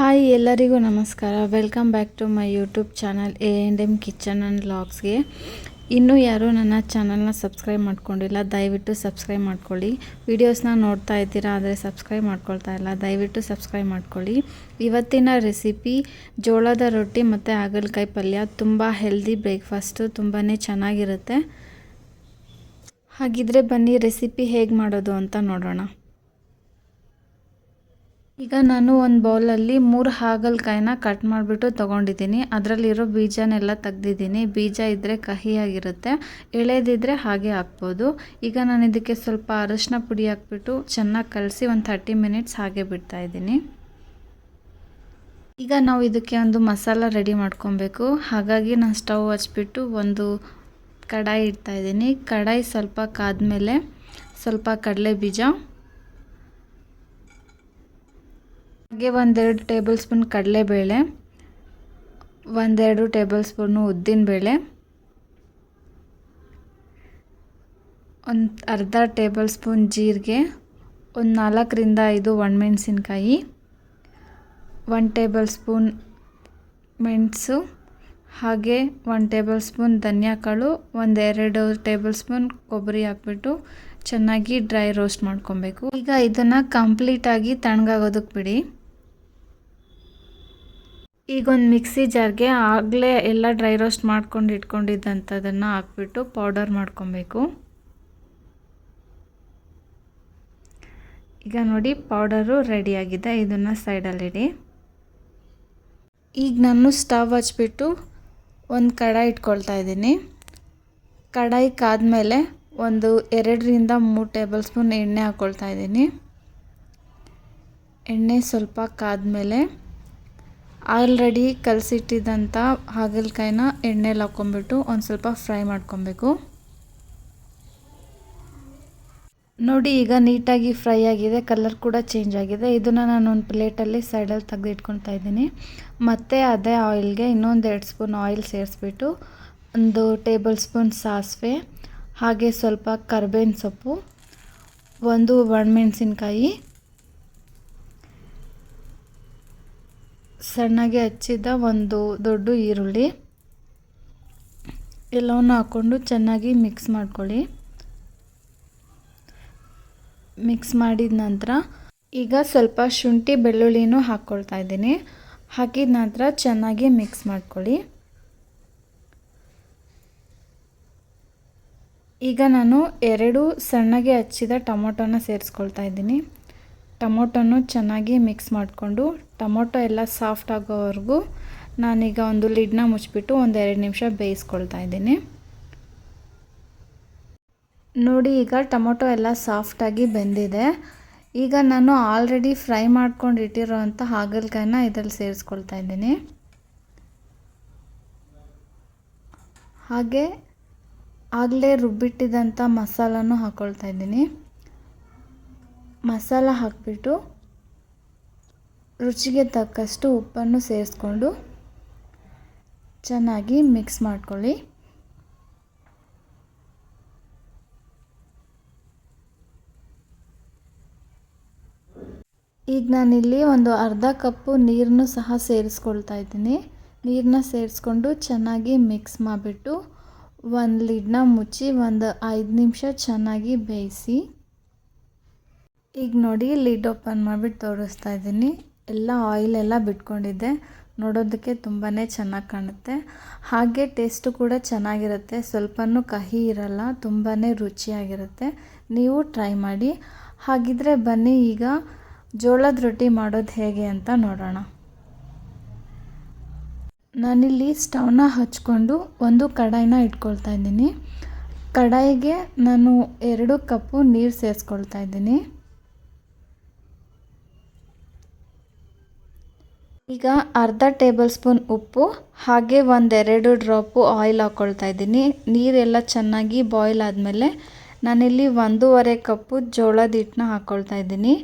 Hi ಎಲ್ಲರಿಗೂ ನಮಸ್ಕಾರ. Welcome back to my YouTube channel A and M kitchen and ವ್ಲಾಗ್ಸ್ಗೆ ಇನ್ನೂ ಯಾರೂ ನನ್ನ ಚಾನಲ್ನ ಸಬ್ಸ್ಕ್ರೈಬ್ ಮಾಡ್ಕೊಂಡಿಲ್ಲ, ದಯವಿಟ್ಟು ಸಬ್ಸ್ಕ್ರೈಬ್ ಮಾಡ್ಕೊಳ್ಳಿ. ವೀಡಿಯೋಸ್ನ ನೋಡ್ತಾ ಇದ್ದೀರಾ ಆದರೆ ಸಬ್ಸ್ಕ್ರೈಬ್ ಮಾಡ್ಕೊಳ್ತಾ ಇಲ್ಲ, ದಯವಿಟ್ಟು ಸಬ್ಸ್ಕ್ರೈಬ್ ಮಾಡ್ಕೊಳ್ಳಿ. ಇವತ್ತಿನ ರೆಸಿಪಿ ಜೋಳದ ರೊಟ್ಟಿ ಮತ್ತು ಹಾಗಲಕಾಯಿ ಪಲ್ಯ. ತುಂಬ ಹೆಲ್ದಿ ಬ್ರೇಕ್ಫಾಸ್ಟು ತುಂಬಾ ಚೆನ್ನಾಗಿರುತ್ತೆ. ಹಾಗಿದ್ರೆ ಬನ್ನಿ ರೆಸಿಪಿ ಹೇಗೆ ಮಾಡೋದು ಅಂತ ನೋಡೋಣ. ಈಗ ನಾನು ಒಂದು ಬೌಲಲ್ಲಿ ಮೂರು ಹಾಗಲಕಾಯಿನ ಕಟ್ ಮಾಡಿಬಿಟ್ಟು ತೊಗೊಂಡಿದ್ದೀನಿ. ಅದರಲ್ಲಿರೋ ಬೀಜನೆಲ್ಲ ತೆಗ್ದಿದ್ದೀನಿ. ಬೀಜ ಇದ್ದರೆ ಕಹಿಯಾಗಿರುತ್ತೆ. ಎಳೆದಿದ್ದರೆ ಹಾಗೆ ಹಾಕ್ಬೋದು. ಈಗ ನಾನು ಇದಕ್ಕೆ ಸ್ವಲ್ಪ ಅರಶಿನ ಪುಡಿ ಹಾಕ್ಬಿಟ್ಟು ಚೆನ್ನಾಗಿ ಕಲಸಿ ಒಂದು ಥರ್ಟಿ ಮಿನಿಟ್ಸ್ ಹಾಗೆ ಬಿಡ್ತಾ ಇದ್ದೀನಿ. ಈಗ ನಾವು ಇದಕ್ಕೆ ಒಂದು ಮಸಾಲ ರೆಡಿ ಮಾಡ್ಕೊಬೇಕು. ಹಾಗಾಗಿ ನಾನು ಸ್ಟವ್ ಹಚ್ಬಿಟ್ಟು ಒಂದು ಕಡಾಯಿ ಇಡ್ತಾ ಇದ್ದೀನಿ. ಕಡಾಯಿ ಸ್ವಲ್ಪ ಕಾದ ಮೇಲೆ ಸ್ವಲ್ಪ ಕಡಲೆ ಬೀಜ ಹಾಗೆ ಒಂದೆರಡು ಟೇಬಲ್ ಸ್ಪೂನ್ ಕಡಲೆಬೇಳೆ, ಒಂದೆರಡು ಟೇಬಲ್ ಸ್ಪೂನು ಉದ್ದಿನಬೇಳೆ ಒಂದು ಅರ್ಧ ಟೇಬಲ್ ಸ್ಪೂನ್ ಜೀರಿಗೆ, ಒಂದು ನಾಲ್ಕರಿಂದ ಐದು ಒಣಮೆಣಸಿನ್ಕಾಯಿ ಒನ್ ಟೇಬಲ್ ಸ್ಪೂನ್ ಮೆಣಸು, ಹಾಗೆ ಒನ್ ಟೇಬಲ್ ಸ್ಪೂನ್ ಧನಿಯಾಕಾಳು ಒಂದೆರಡು ಟೇಬಲ್ ಸ್ಪೂನ್ ಕೊಬ್ಬರಿ ಹಾಕ್ಬಿಟ್ಟು ಚೆನ್ನಾಗಿ ಡ್ರೈ ರೋಸ್ಟ್ ಮಾಡ್ಕೊಬೇಕು. ಈಗ ಇದನ್ನು ಕಂಪ್ಲೀಟಾಗಿ ತಣ್ಣಗಾಗೋದಕ್ಕೆ ಬಿಡಿ. ಈಗ ಒಂದು ಮಿಕ್ಸಿ ಜಾರ್ಗೆ ಆಗಲೇ ಎಲ್ಲ ಡ್ರೈ ರೋಸ್ಟ್ ಮಾಡ್ಕೊಂಡು ಇಟ್ಕೊಂಡಿದ್ದಂಥದ್ದನ್ನು ಹಾಕ್ಬಿಟ್ಟು ಪೌಡರ್ ಮಾಡ್ಕೊಬೇಕು. ಈಗ ನೋಡಿ ಪೌಡರು ರೆಡಿಯಾಗಿದೆ ಇದನ್ನು ಸೈಡಲ್ಲಿಡಿ ಈಗ ನಾನು ಸ್ಟವ್ ಹಚ್ಬಿಟ್ಟು ಒಂದು ಕಡಾಯಿ ಇಟ್ಕೊಳ್ತಾ ಇದ್ದೀನಿ. ಕಡಾಯಿ ಕಾದ್ಮೇಲೆ ಒಂದು ಎರಡರಿಂದ ಮೂರು ಟೇಬಲ್ ಸ್ಪೂನ್ ಎಣ್ಣೆ ಹಾಕ್ಕೊಳ್ತಾ ಇದ್ದೀನಿ. ಎಣ್ಣೆ ಸ್ವಲ್ಪ ಕಾದ್ಮೇಲೆ ಆಲ್ರೆಡಿ ಕಲಸಿಟ್ಟಿದ್ದಂಥ ಹಾಗಲಕಾಯಿನ ಎಣ್ಣೆಲಿ ಹಾಕ್ಕೊಂಬಿಟ್ಟು ಒಂದು ಸ್ವಲ್ಪ ಫ್ರೈ ಮಾಡ್ಕೊಬೇಕು. ನೋಡಿ, ಈಗ ನೀಟಾಗಿ ಫ್ರೈ ಆಗಿದೆ, ಕಲರ್ ಕೂಡ ಚೇಂಜ್ ಆಗಿದೆ. ಇದನ್ನು ನಾನು ಒಂದು ಪ್ಲೇಟಲ್ಲಿ ಸೈಡಲ್ಲಿ ತೆಗೆದು ಇಟ್ಕೊತಾ ಇದ್ದೀನಿ. ಮತ್ತು ಅದೇ ಆಯಿಲ್ಗೆ ಇನ್ನೊಂದು ಎರಡು ಸ್ಪೂನ್ ಆಯಿಲ್ ಸೇರಿಸ್ಬಿಟ್ಟು ಒಂದು ಟೇಬಲ್ ಸ್ಪೂನ್ ಸಾಸಿವೆ, ಹಾಗೆ ಸ್ವಲ್ಪ ಕರ್ಬೇವಿನ ಸೊಪ್ಪು, ಒಂದು ಒಣಮೆಣಸಿನ್ಕಾಯಿ ಸಣ್ಣಗೆ ಹಚ್ಚಿದ ಒಂದು ದೊಡ್ಡ ಈರುಳ್ಳಿ. ಎಲ್ಲವನ್ನು ಹಾಕ್ಕೊಂಡು ಚೆನ್ನಾಗಿ ಮಿಕ್ಸ್ ಮಾಡ್ಕೊಳ್ಳಿ. ಮಿಕ್ಸ್ ಮಾಡಿದ ನಂತರ ಈಗ ಸ್ವಲ್ಪ ಶುಂಠಿ ಬೆಳ್ಳುಳ್ಳಿನೂ ಹಾಕ್ಕೊಳ್ತಾ ಇದ್ದೀನಿ. ಹಾಕಿದ ನಂತರ ಚೆನ್ನಾಗಿ ಮಿಕ್ಸ್ ಮಾಡ್ಕೊಳ್ಳಿ. ಈಗ ನಾನು ಎರಡು ಸಣ್ಣಗೆ ಹಚ್ಚಿದ ಟೊಮೊಟೊನ ಸೇರಿಸ್ಕೊಳ್ತಾ ಇದ್ದೀನಿ. ಟೊಮೊಟೊನು ಚೆನ್ನಾಗಿ ಮಿಕ್ಸ್ ಮಾಡಿಕೊಂಡು ಟೊಮೊಟೊ ಎಲ್ಲ ಸಾಫ್ಟ್ ಆಗೋವರೆಗೂ ನಾನೀಗ ಒಂದು ಲಿಡ್ನ ಮುಚ್ಚಿಬಿಟ್ಟು ಒಂದು ಎರಡು ನಿಮಿಷ ಬೇಯಿಸ್ಕೊಳ್ತಾ ಇದ್ದೀನಿ. ನೋಡಿ, ಈಗ ಟೊಮೊಟೊ ಎಲ್ಲ ಸಾಫ್ಟಾಗಿ ಬೆಂದಿದೆ. ಈಗ ನಾನು ಆಲ್ರೆಡಿ ಫ್ರೈ ಮಾಡ್ಕೊಂಡು ಇಟ್ಟಿರೋವಂಥ ಹಾಗಲಕಾಯಿನ ಇದರಲ್ಲಿ ಸೇರಿಸ್ಕೊಳ್ತಾ ಇದ್ದೀನಿ. ಹಾಗೆ ಆಗಲೇ ರುಬ್ಬಿಟ್ಟಿದಂಥ ಮಸಾಲನೂ ಹಾಕ್ಕೊಳ್ತಾ ಇದ್ದೀನಿ. ಮಸಾಲ ಹಾಕಿಬಿಟ್ಟು ರುಚಿಗೆ ತಕ್ಕಷ್ಟು ಉಪ್ಪನ್ನು ಸೇರಿಸ್ಕೊಂಡು ಚೆನ್ನಾಗಿ ಮಿಕ್ಸ್ ಮಾಡ್ಕೊಳ್ಳಿ. ಈಗ ನಾನಿಲ್ಲಿ ಒಂದು ಅರ್ಧ ಕಪ್ಪು ನೀರನ್ನು ಸಹ ಸೇರಿಸ್ಕೊಳ್ತಾ ಇದ್ದೀನಿ. ನೀರನ್ನ ಸೇರಿಸ್ಕೊಂಡು ಚೆನ್ನಾಗಿ ಮಿಕ್ಸ್ ಮಾಡಿಬಿಟ್ಟು ಒಂದು ಲಿಡ್ನ ಮುಚ್ಚಿ ಒಂದು ಐದು ನಿಮಿಷ ಚೆನ್ನಾಗಿ ಬೇಯಿಸಿ ಈಗ ನೋಡಿ ಲಿಡ್ ಓಪನ್ ಮಾಡಿಬಿಟ್ಟು ತೋರಿಸ್ತಾ ಇದ್ದೀನಿ. ಎಲ್ಲ ಆಯಿಲ್ ಎಲ್ಲ ಬಿಟ್ಕೊಂಡಿದ್ದೆ. ನೋಡೋದಕ್ಕೆ ತುಂಬಾ ಚೆನ್ನಾಗಿ ಕಾಣುತ್ತೆ. ಹಾಗೆ ಟೇಸ್ಟು ಕೂಡ ಚೆನ್ನಾಗಿರುತ್ತೆ. ಸ್ವಲ್ಪನೂ ಕಹಿ ಇರಲ್ಲ ತುಂಬಾ ರುಚಿಯಾಗಿರುತ್ತೆ. ನೀವು ಟ್ರೈ ಮಾಡಿ. ಹಾಗಿದ್ರೆ ಬನ್ನಿ, ಈಗ ಜೋಳದ ರೊಟ್ಟಿ ಮಾಡೋದು ಹೇಗೆ ಅಂತ ನೋಡೋಣ. ನಾನಿಲ್ಲಿ ಸ್ಟವ್ನ ಹಚ್ಕೊಂಡು ಒಂದು ಕಡಾಯಿನ ಇಟ್ಕೊಳ್ತಾ ಇದ್ದೀನಿ. ಕಡಾಯಿಗೆ ನಾನು ಎರಡು ಕಪ್ಪು ನೀರು ಸೇರಿಸ್ಕೊಳ್ತಾ ಇದ್ದೀನಿ. ಈಗ ಅರ್ಧ ಟೇಬಲ್ ಸ್ಪೂನ್ ಉಪ್ಪು, ಹಾಗೆ ಒಂದೆರಡು ಡ್ರಾಪು ಆಯಿಲ್ ಹಾಕ್ಕೊಳ್ತಾ ಇದ್ದೀನಿ. ನೀರೆಲ್ಲ ಚೆನ್ನಾಗಿ ಬಾಯ್ಲ್ ಆದಮೇಲೆ ನಾನಿಲ್ಲಿ ಒಂದೂವರೆ ಕಪ್ಪು ಜೋಳದ ಹಿಟ್ಟನ್ನ ಹಾಕ್ಕೊಳ್ತಾ ಇದ್ದೀನಿ.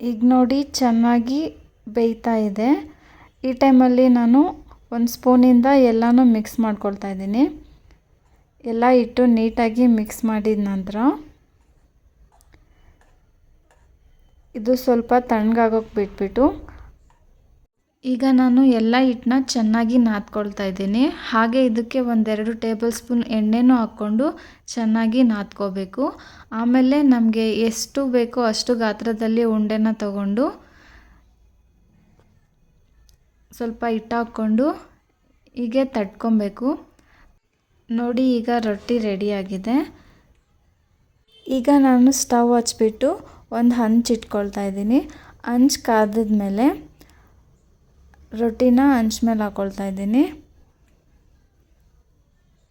ಈಗ ನೋಡಿ ಚೆನ್ನಾಗಿ ಬೇಯ್ತಾ ಇದೆ. ಈ ಟೈಮಲ್ಲಿ ನಾನು ಒಂದು ಸ್ಪೂನಿಂದ ಎಲ್ಲನೂ ಮಿಕ್ಸ್ ಮಾಡ್ಕೊಳ್ತಾ ಇದ್ದೀನಿ. ಎಲ್ಲ ಇಟ್ಟು ನೀಟಾಗಿ ಮಿಕ್ಸ್ ಮಾಡಿದ ನಂತರ ಇದು ಸ್ವಲ್ಪ ತಣ್ಣಗಾಗೋಕೆ ಬಿಟ್ಬಿಟ್ಟು ಈಗ ನಾನು ಎಲ್ಲ ಹಿಟ್ಟನ್ನ ಚೆನ್ನಾಗಿ ನಾದ್ಕೊಳ್ತಾ ಇದ್ದೀನಿ. ಹಾಗೆ ಇದಕ್ಕೆ ಒಂದೆರಡು ಟೇಬಲ್ ಸ್ಪೂನ್ ಎಣ್ಣೆನೂ ಹಾಕ್ಕೊಂಡು ಚೆನ್ನಾಗಿ ನಾದ್ಕೋಬೇಕು. ಆಮೇಲೆ ನಮಗೆ ಎಷ್ಟು ಬೇಕೋ ಅಷ್ಟು ಗಾತ್ರದಲ್ಲಿ ಉಂಡೆನ ತಗೊಂಡು ಸ್ವಲ್ಪ ಹಿಟ್ಟು ಹಾಕ್ಕೊಂಡು ಹೀಗೆ ತಟ್ಕೊಬೇಕು. ನೋಡಿ, ಈಗ ರೊಟ್ಟಿ ರೆಡಿಯಾಗಿದೆ ಈಗ ನಾನು ಸ್ಟವ್ ಹಚ್ಬಿಟ್ಟು ಒಂದು ಹಂಚು ಇಟ್ಕೊಳ್ತಾ ಇದ್ದೀನಿ. ಹಂಚು ಕಾದಿದ್ಮೇಲೆ ರೊಟ್ಟಿನ ಹಂಚ್ ಮೇಲೆ ಹಾಕ್ಕೊಳ್ತಾ ಇದ್ದೀನಿ.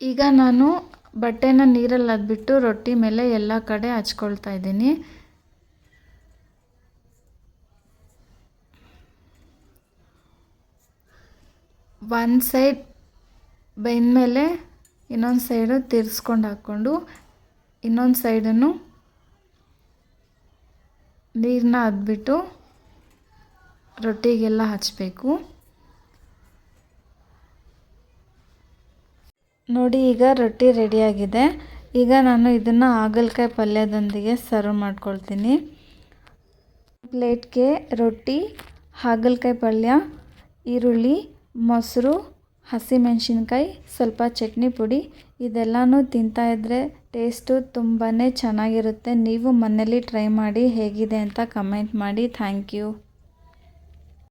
ಈಗ ನಾನು ಬಟ್ಟೆನ ನೀರಲ್ಲಿ ಅದ್ಬಿಟ್ಟು ರೊಟ್ಟಿ ಮೇಲೆ ಎಲ್ಲ ಕಡೆ ಹಚ್ಕೊಳ್ತಾ ಇದ್ದೀನಿ. ಒಂದು ಸೈಡ್ ಮೇಲೆ ಇನ್ನೊಂದು ಸೈಡು ತಿರ್ಸ್ಕೊಂಡು ಹಾಕ್ಕೊಂಡು ಇನ್ನೊಂದು ಸೈಡನ್ನು ನೀರನ್ನ ಅದ್ಬಿಟ್ಟು ರೊಟ್ಟಿಗೆಲ್ಲ ಹಚ್ಚಬೇಕು ನೋಡಿ, ಈಗ ರೊಟ್ಟಿ ರೆಡಿಯಾಗಿದೆ. ಈಗ ನಾನು ಇದನ್ನು ಹಾಗಲಕಾಯಿ ಪಲ್ಯದೊಂದಿಗೆ ಸರ್ವ್ ಮಾಡ್ಕೊಳ್ತೀನಿ. ಪ್ಲೇಟ್ಗೆ ರೊಟ್ಟಿ, ಹಾಗಲಕಾಯಿ ಪಲ್ಯ, ಈರುಳ್ಳಿ, ಮೊಸರು, ಹಸಿಮೆಣಸಿನ್ಕಾಯಿ, ಸ್ವಲ್ಪ ಚಟ್ನಿ ಪುಡಿ ಇದೆಲ್ಲನೂ ತಿಂತಾಯಿದ್ರೆ ಟೇಸ್ಟು ತುಂಬಾ ಚೆನ್ನಾಗಿರುತ್ತೆ. ನೀವು ಮನೇಲಿ ಟ್ರೈ ಮಾಡಿ ಹೇಗಿದೆ ಅಂತ ಕಮೆಂಟ್ ಮಾಡಿ. Thank you